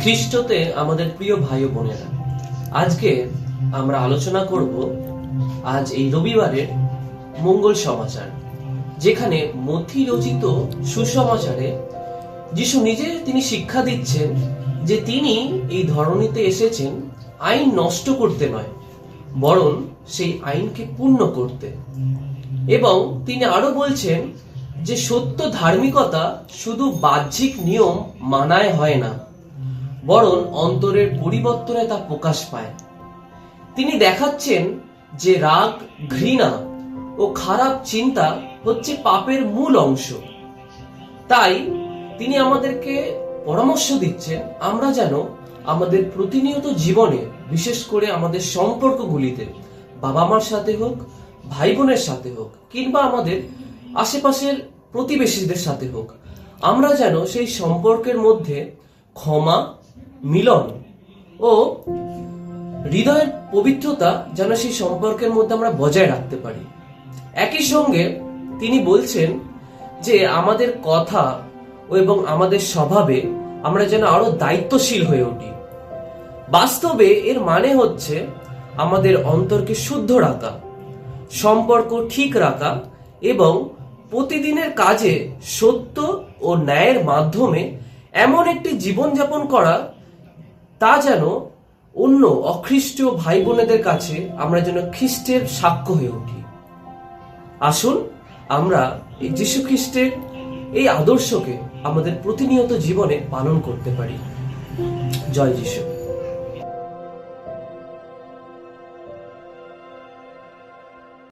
খ্রিস্টতে আমাদের প্রিয় ভাই ও বোনেরা, আজকে আমরা আলোচনা করব আজ এই রবিবারের মঙ্গল সমাচার, যেখানে মথি রচিত সুসমাচারে যিশু নিজে তিনি শিক্ষা দিচ্ছেন যে তিনি এই ধরনীতে এসেছেন আইন নষ্ট করতে নয়, বরং সেই আইনকে পূর্ণ করতে। এবং তিনি আরও বলছেন যে সত্য ধার্মিকতা শুধু বাহ্যিক নিয়ম মানায় হয় না, বরং অন্তরের পরিবর্তনে তা প্রকাশ পায়। তিনি দেখাচ্ছেন যে রাগ, ঘৃণা ও খারাপ চিন্তা হচ্ছে পাপের মূল অংশ। তাই তিনি আমাদেরকে পরামর্শ দিচ্ছেন, আমরা যেন আমাদের প্রতিনিয়ত জীবনে, বিশেষ করে আমাদের সম্পর্কগুলিতে বাবা মার সাথে হোক ভাই বোনের সাথে হোক, কিংবা আমাদের আশেপাশের প্রতিবেশীদের সাথে হোক। আমরা যেন সেই সম্পর্কের মধ্যে ক্ষমা, মিলন ও হৃদয়ের পবিত্রতা যেন সেই সম্পর্কের মধ্যে আমরা বজায় রাখতে পারি। একই সঙ্গে তিনি বলছেন যে আমাদের কথা এবং আমাদের স্বভাবে আমরা যেন আরও দায়িত্বশীল হয়ে উঠি। বাস্তবে এর মানে হচ্ছে আমাদের অন্তরকে শুদ্ধ রাখা, সম্পর্ক ঠিক রাখা এবং প্রতিদিনের কাজে সত্য ও ন্যায়ের মাধ্যমে এমন একটি জীবনযাপন করা, তা যেন অন্য অখ্রিস্টীয় ভাই বোনেদের কাছে আমরা যেন খ্রিস্টের সাক্ষ্য হয়ে উঠি। আসুন আমরা এই যীশু খ্রিস্টের এই আদর্শকে আমাদের প্রতিনিয়ত জীবনে পালন করতে পারি। জয় যিশু।